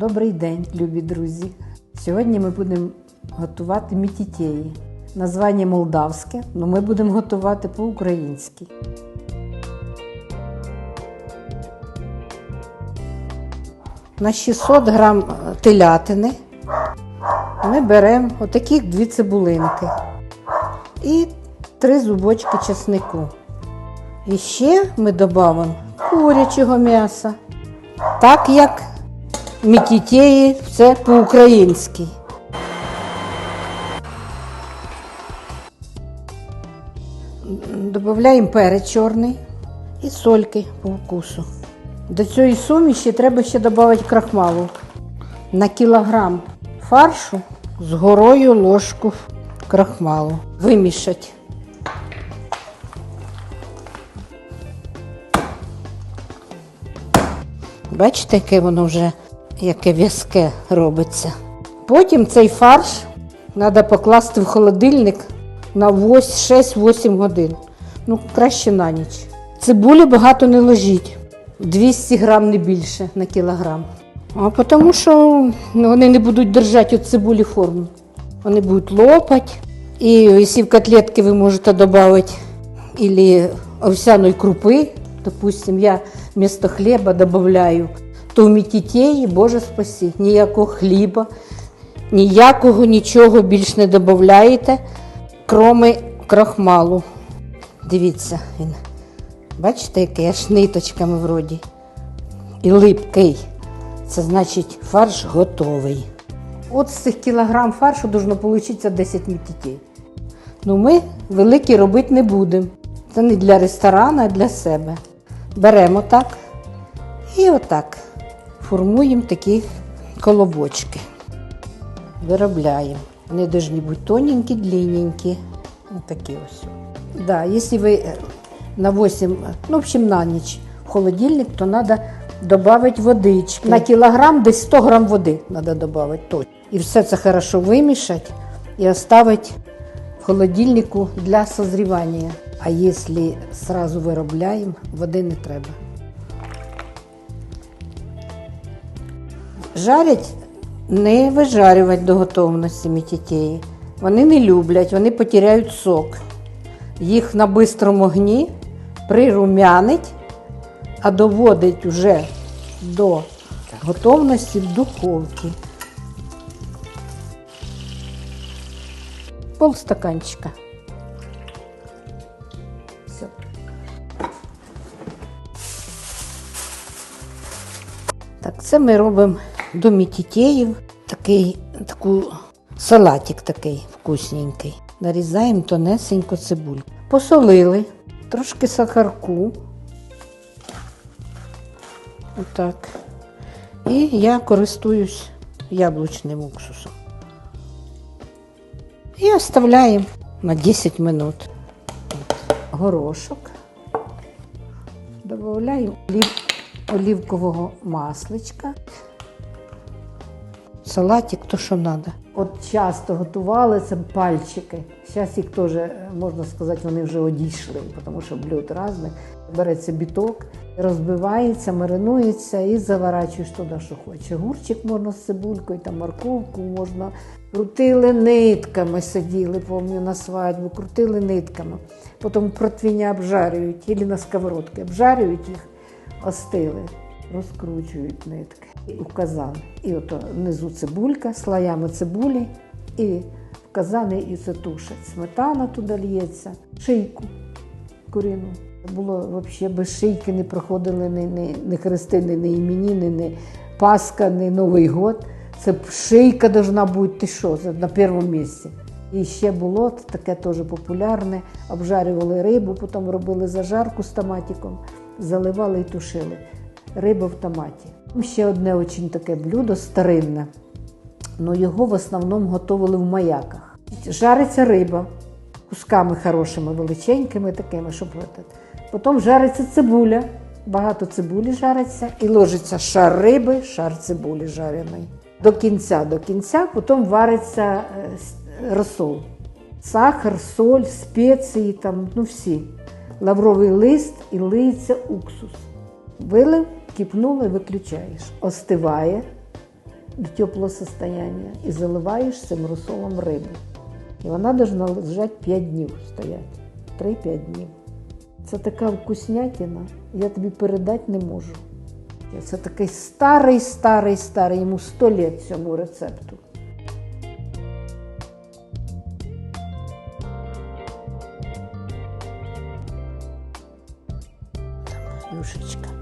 Добрий день, любі друзі! Сьогодні ми будемо готувати мітітєї. Названня молдавське, але ми будемо готувати по-українськи. На 600 грам е, телятини ми беремо отаких дві цибулинки і три зубочки чеснику. І ще ми додамо курячого м'яса, так як мітітєї це по-українськи. Додаємо перець чорний і сольки по вкусу. До цієї суміші треба ще додати крахмалу. На кілограм фаршу з горою ложку крахмалу. Вимішати. Бачите, яке воно вже яке в'язке робиться. Потім цей фарш треба покласти в холодильник на 6-8 годин. Ну, краще на ніч. Цибулі багато не ложіть. 200 грам не більше на кілограм. А тому що ну, вони не будуть держати від цибулі форму. Вони будуть лопати. І якщо в котлетки ви можете додати овсяної крупи, допустим, я вместо хліба додаю, то в мітітєї, Боже спасі, ніякого хліба, ніякого нічого більш не додаєте, кроме крахмалу. Дивіться, він. Бачите, який аж ниточками вроді. І липкий. Це значить фарш готовий. От з цих кілограм фаршу должно вийти 10 мітітей. Ну ми великі робити не будемо. Це не для ресторану, а для себе. Беремо так і отак формуємо такі колобочки. Виробляємо. Вони повинні бути тоненькі, длинненькі. Ось такі ось. Да, якщо ви е, на 8, ну, в общем, на ніч холодильник, то треба додати водички. На кілограм десь 100 грам води треба додати. І все це хорошо вимішати і оставити в холодильнику для созрівання. А якщо сразу виробляємо, води не треба. Жарять не вижарювати до готовності мітітєї. Вони не люблять, вони потеряють сок. Їх на бистрому огні прирумянить, а доводить вже до готовності в духовці. Пол. Так, це ми робимо до мітітєїв такий, таку, салатик такий вкусненький. Нарізаємо тонесенько цибульку. Посолили, трошки сахарку. Отак. І я користуюсь яблучним уксусом. І оставляємо на 10 минут. Горошок. Додаємо олів, олівкового масличка. Салатик, то що треба. От часто готували це пальчики. Зараз їх теж, можна сказати, вони вже одійшли, тому що блюд різне. Береться біток, розбивається, маринується і заворачуєш туди, що хочеш. Гурчик можна з цибулькою, там морковку можна. Крутили нитками, сиділи, пам'ятаю, на свадьбу, крутили нитками. Потім противня обжарюють, або на сковородки обжарюють їх, остили, розкручують нитки у казан. І от внизу цибулька, слоями цибулі, і в казани і це тушать. Сметана туди лється, шийку курину. Було взагалі без шийки не проходили ні, ні, ні хрестини, ні іменіни, ні Пасха, ні Новий год. Це шийка должна бути, ти що, на першому місці. І ще було таке теж популярне. Обжарювали рибу, потім робили зажарку з томатиком, заливали і тушили. Риба в томаті. Ще одне дуже таке блюдо старинне, але його в основному готували в маяках. Жариться риба кусками хорошими, величенькими такими, щоб. Потім жариться цибуля, багато цибулі жариться, і ложиться шар риби, шар цибулі жарений. До кінця, до кінця, потім вариться е, розсол. Сахар, соль, спеції, там, ну всі. Лавровий лист і лиється уксус. Вилив, кипнули, виключаєш. Остиває, до теплого состояння і заливаєш цим розсолом рибу. І вона повинна лежати 5 днів стояти. 3-5 днів. Це така вкуснятина, я тобі передати не можу. Це такий старий, старий, старий, йому 100 літ цьому рецепту. Юшечка.